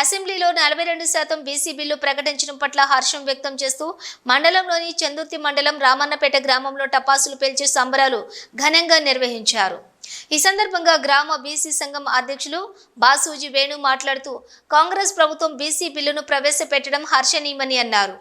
అసెంబ్లీలో నలభై రెండు శాతం బీసీ బిల్లు ప్రకటించడం పట్ల హర్షం వ్యక్తం చేస్తూ మండలంలోని చందుర్తి మండలం రామన్నపేట గ్రామంలో టపాసులు పేల్చి సంబరాలు ఘనంగా నిర్వహించారు. ఈ సందర్భంగా గ్రామ బీసీ సంఘం అధ్యక్షులు బాసూజీ వేణు మాట్లాడుతూ కాంగ్రెస్ ప్రభుత్వం బీసీ బిల్లును ప్రవేశపెట్టడం హర్షణీయమని అన్నారు.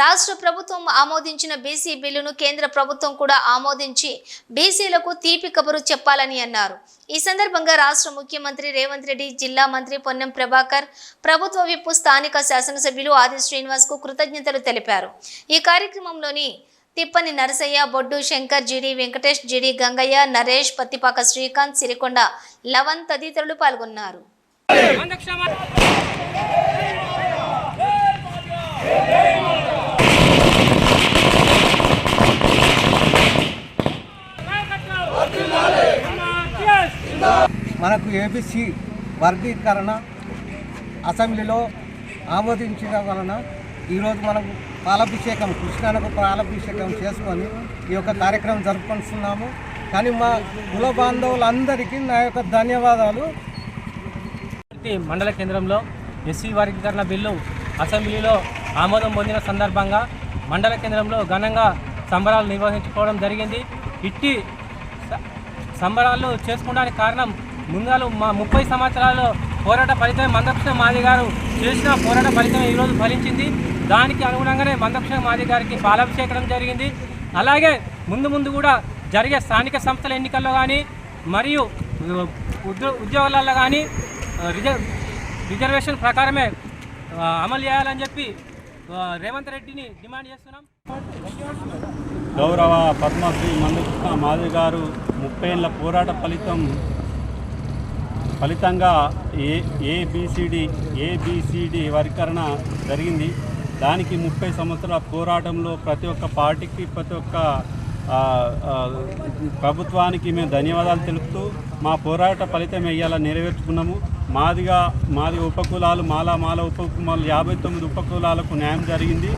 రాష్ట్ర ప్రభుత్వం ఆమోదించిన బీసీ బిల్లును కేంద్ర ప్రభుత్వం కూడా ఆమోదించి బీసీలకు తీపి కబురు చెప్పాలని అన్నారు. ఈ సందర్భంగా రాష్ట్ర ముఖ్యమంత్రి రేవంత్ రెడ్డి జిల్లా మంత్రి పొన్నం ప్రభాకర్ ప్రభుత్వ విప్పు స్థానిక శాసనసభ్యులు ఆది శ్రీనివాస్కు కృతజ్ఞతలు తెలిపారు. ఈ కార్యక్రమంలోని తిప్పని నరసయ్య బొడ్డు శంకర్ జిడి వెంకటేష్ జిడి గంగయ్య నరేష్ పత్తిపాక శ్రీకాంత్ సిరికొండ లవన్ తదితరులు పాల్గొన్నారు. మనకు ఏబిసి వర్గీకరణ అసెంబ్లీలో ఆమోదించడం వలన ఈరోజు మనం పాలాభిషేకం కృష్ణానకు పాలాభిషేకం చేసుకొని ఈ యొక్క కార్యక్రమం జరుపుకుంటున్నాము. కానీ మా కుల బాంధవులందరికీ నా యొక్క ధన్యవాదాలు. మండల కేంద్రంలో ఎస్సీ వర్గీకరణ బిల్లు అసెంబ్లీలో ఆమోదం పొందిన సందర్భంగా మండల కేంద్రంలో ఘనంగా సంబరాలు నిర్వహించుకోవడం జరిగింది. ఇట్టి సంబరాలు చేసుకోవడానికి కారణం ముందుగా మా ముప్పై సంవత్సరాలు పోరాట ఫలితం మందకృష్ణ మాది గారు చేసిన పోరాట ఫలితం ఈరోజు ఫలించింది. దానికి అనుగుణంగానే మందకృష్ణ మాది గారికి పాలాభిషేకం జరిగింది. అలాగే ముందు ముందు కూడా జరిగే స్థానిక సంస్థల ఎన్నికల్లో కానీ మరియు ఉద్యో ఉద్యోగాలలో కానీ రిజర్వ్ రిజర్వేషన్ ప్రకారమే అమలు చేయాలని చెప్పి రేవంత్ రెడ్డిని డిమాండ్ చేస్తున్నాం. గౌరవ పద్మశ్రీ మందకృష్ణ మాది గారు ముప్పై ఏళ్ళ పోరాట ఫలితం ఫలితంగా ఏ ఏబిసిడి ఏబిసిడి వర్గీకరణ జరిగింది. దానికి ముప్పై సంవత్సరాల పోరాటంలో ప్రతి ఒక్క పార్టీకి ప్రతి ఒక్క ప్రభుత్వానికి మేము ధన్యవాదాలు తెలుపుతూ మా పోరాట ఫలితం ఇవాళ నెరవేర్చుకున్నాము. మాదిగా మాది ఉపకులాలు మాలా మాల ఉపకులాలు యాభై తొమ్మిది ఉపకులాలకు న్యాయం జరిగింది.